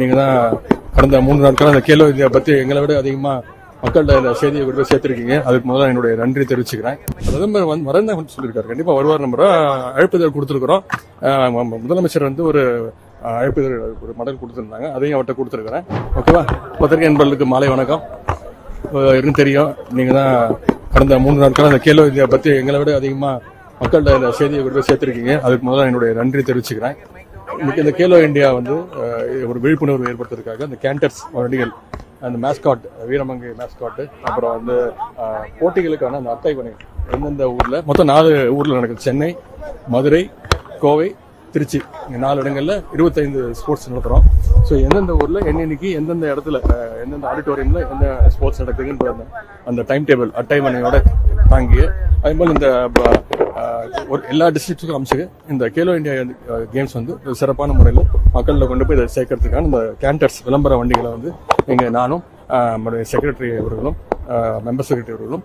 நீங்கள் தான் கடந்த மூன்று நாட்களாக அந்த கேலோ இந்தியா பற்றி எங்களை விட அதிகமாக மக்கள்கிட்ட இந்த செய்தியை கொண்டு போய் அதுக்கு முதல்ல என்னுடைய நன்றி தெரிவிச்சுக்கிறேன். பிரதமர் வந்து வரேன் சொல்லியிருக்காரு. கண்டிப்பாக வருவார் நம்புறோம் அழைப்புதல் கொடுத்துருக்குறோம். முதலமைச்சர் வந்து ஒரு அழைப்புதல் ஒரு மடல் கொடுத்துருந்தாங்க. அதையும் அவர்கிட்ட கொடுத்துருக்குறேன். ஓகேவா? பத்திரிகை நண்பர்களுக்கு மாலை வணக்கம். இருந்து தெரியும். நீங்கள் தான் கடந்த மூன்று நாட்களாக அந்த கேலோ இந்தியா பற்றி எங்களை விட அதிகமாக மக்கள்கிட்ட இந்த செய்தியை கொண்டு போய் அதுக்கு முதல்ல என்னுடைய நன்றி தெரிவிச்சுக்கிறேன். இன்னைக்கு இந்த கேலோ இந்தியா வந்து ஒரு விழிப்புணர்வு ஏற்படுத்துறதுக்காக அந்த கேண்டர்ஸ் வண்டிகள் அந்த மேஸ்காட் வீரமங்கை மேஸ்காட் அப்புறம் வந்து போட்டிகளுக்கான அந்த அட்டைவணை எந்தெந்த ஊர்ல மொத்தம் நாலு ஊர்ல நடக்குது. சென்னை மதுரை கோவை திருச்சி. இங்கே நாலு இடங்கள்ல இருபத்தைந்து ஸ்போர்ட்ஸ் நடத்துறோம். ஸோ எந்தெந்த ஊர்ல என்னென்னைக்கு எந்தெந்த இடத்துல எந்தெந்த ஆடிட்டோரியம்ல எந்த ஸ்போர்ட்ஸ் நடக்குதுன்ற அந்த- அந்த டைம் டேபிள் அட்டைமனையோட தாங்கி அதே போல் இந்த ஒரு எல்லா டிஸ்ட்ரிக்ட்டுக்கும் அமைச்சு இந்த கேலோ இந்தியா கேம்ஸ் வந்து ஒரு சிறப்பான முறையில் மக்களில் கொண்டு போய் இதை சேர்க்கறதுக்கான இந்த கேண்டர்ஸ் விளம்பர வண்டிகளை வந்து இங்க நானும் நம்முடைய செக்ரட்டரி அவர்களும் மெம்பர் செக்ரட்டரி அவர்களும்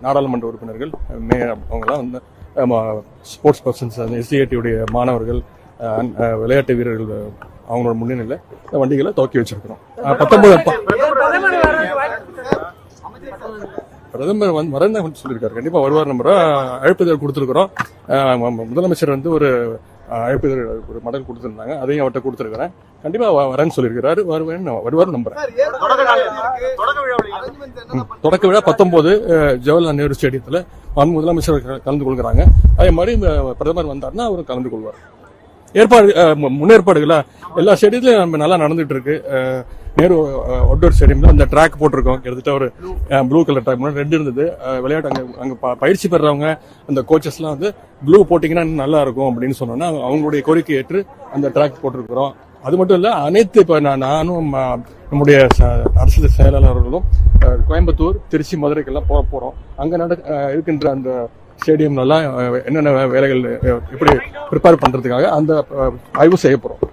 நாடாளுமன்ற உறுப்பினர்கள் மே அவங்களாம் வந்து ஸ்போர்ட்ஸ் பர்சன்ஸ் அந்த எஸ்டிஐடியுடைய மாணவர்கள் விளையாட்டு வீரர்கள் அவங்களோட முன்னிலையில் இந்த வண்டிகளை துவக்கி வச்சிருக்கிறோம் பத்தொன்பது பிரதமர் வந்து வரேன் சொல்லியிருக்காரு. கண்டிப்பா வருவார். நம்புறோம் அழைப்புதல் கொடுத்துருக்குறோம். முதலமைச்சர் வந்து ஒரு அழைப்புதல் ஒரு மடல் கொடுத்துருந்தாங்க. அதையும் அவர்கிட்ட கொடுத்துருக்கிறேன். கண்டிப்பா வ- வரேன்னு சொல்லியிருக்கிறாரு. வருவேன் வருவார் நம்புறேன். தொடக்க விழா பத்தொன்பது ஜவஹர்லால் நேரு ஸ்டேடியத்தில் மாண்பு முதலமைச்சர் கலந்து கொள்கிறாங்க. அதே மாதிரி பிரதமர் வந்தாருன்னா அவரும் கலந்து கொள்வார். ஏற்பாடு மு- முன்னேற்பாடுகளா? எல்லா ஸ்டேடியத்திலும் நம்ம நல்லா நடந்துட்டு இருக்கு நேரு அவுட்டோர் ஸ்டேடியம்ல அந்த ட்ராக் போட்டிருக்கோம். கிட்டத்தட்ட ஒரு ப்ளூ கலர் ட்ராக் முன்னாடி இருந்தது. விளையாட்டு அங்கே அங்கே ப- பயிற்சி பெறவங்க அந்த கோச்சஸ்லாம் வந்து ப்ளூ போட்டிங்கன்னா இன்னும் நல்லா இருக்கும் அப்படின்னு சொன்னோன்னா அவங்களுடைய கோரிக்கை ஏற்று அந்த ட்ராக் போட்டிருக்கிறோம். அது மட்டும் இல்லை அனைத்து இப்போ நான் நானும் நம்முடைய ச- அரசு செயலாளர்களும் கோயம்புத்தூர் திருச்சி மதுரைக்கெல்லாம் போக போகிறோம் அங்கே நட இருக்கின்ற அந்த ஸ்டேடியம்லாம் என்னென்ன வேலைகள் எப்படி ப்ரிப்பேர் பண்ணுறதுக்காக அந்த ஆய்வு செய்ய போகிறோம்